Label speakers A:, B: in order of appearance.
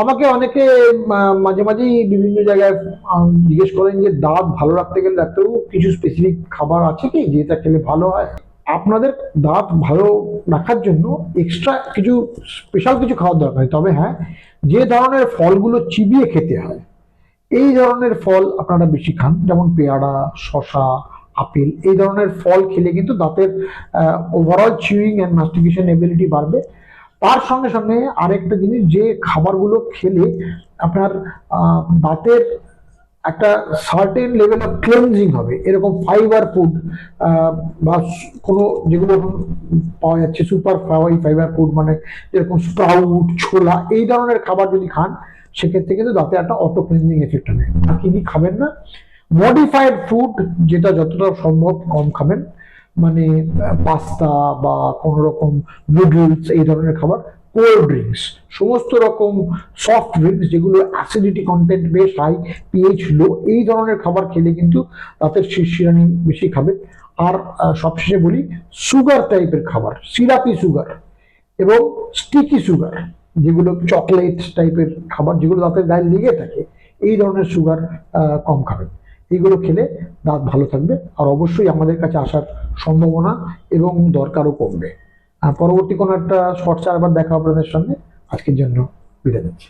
A: আমাকে অনেকে মাঝে মাঝেই বিভিন্ন জায়গায় জিজ্ঞেস করেন যে, দাঁত ভালো রাখতে গেলে ডাক্তারবাবু, কিছু স্পেসিফিক খাবার আছে কি যেটা খেলে ভালো হয়? আপনাদের দাঁত ভালো রাখার জন্য এক্সট্রা কিছু স্পেশাল কিছু খাওয়ার দরকার। তবে হ্যাঁ যে ধরনের ফলগুলো চিবিয়ে খেতে হয়, এই ধরনের ফল আপনারা বেশি খান, যেমন পেয়ারা শশা আপেল, এই ধরনের ফল খেলে কিন্তু দাঁতের overall chewing and mastication ability বাড়বে। তার সঙ্গে সঙ্গে আরেকটা জিনিস, যে খাবারগুলো খেলে আপনার দাঁতের একটা সার্টেন লেভেল অফ ক্লেনজিং হবে। এরকম ফাইবার ফুড বা কোনো যেগুলো পাওয়া যাচ্ছে সুপার ফাইবার ফুড মানে যেরকম স্প্রাউট ছোলা, এই ধরনের খাবার যদি খান, সেক্ষেত্রে কিন্তু দাঁতে একটা অটো ক্লিনজিং এফেক্ট হবে। আর কি কি খাবেন না? মডিফাইড ফুড যেটা যতটা সম্ভব কম খাবেন। মানে পাস্তা বা কোনো রকম নুডলস এই ধরনের খাবার কোল্ড ড্রিঙ্কস সমস্ত রকম সফট ড্রিঙ্কস যেগুলো অ্যাসিডিটি কন্টেন্ট বেশ হাই পিএইচ লো এই ধরনের খাবার খেলে কিন্তু দাঁতের শিরশিরানি বেশি খাবে। আর সবশেষে বলি সুগার টাইপের খাবার সিরাপি সুগার এবং স্টিকি সুগার যেগুলো চকলেট টাইপের খাবার, যেগুলো দাঁতের গায়ে লেগে থাকে, এই ধরনের সুগার কম খাবেন এইগুলো খেলে দাঁত ভালো থাকবে। আর অবশ্যই আমাদের কাছে আসার সম্ভাবনা এবং দরকারও কমবে। আর পরবর্তী কোনো একটা শর্ট আবার দেখা আপনাদের সঙ্গে আজকের জন্য বিদায় নিচ্ছি।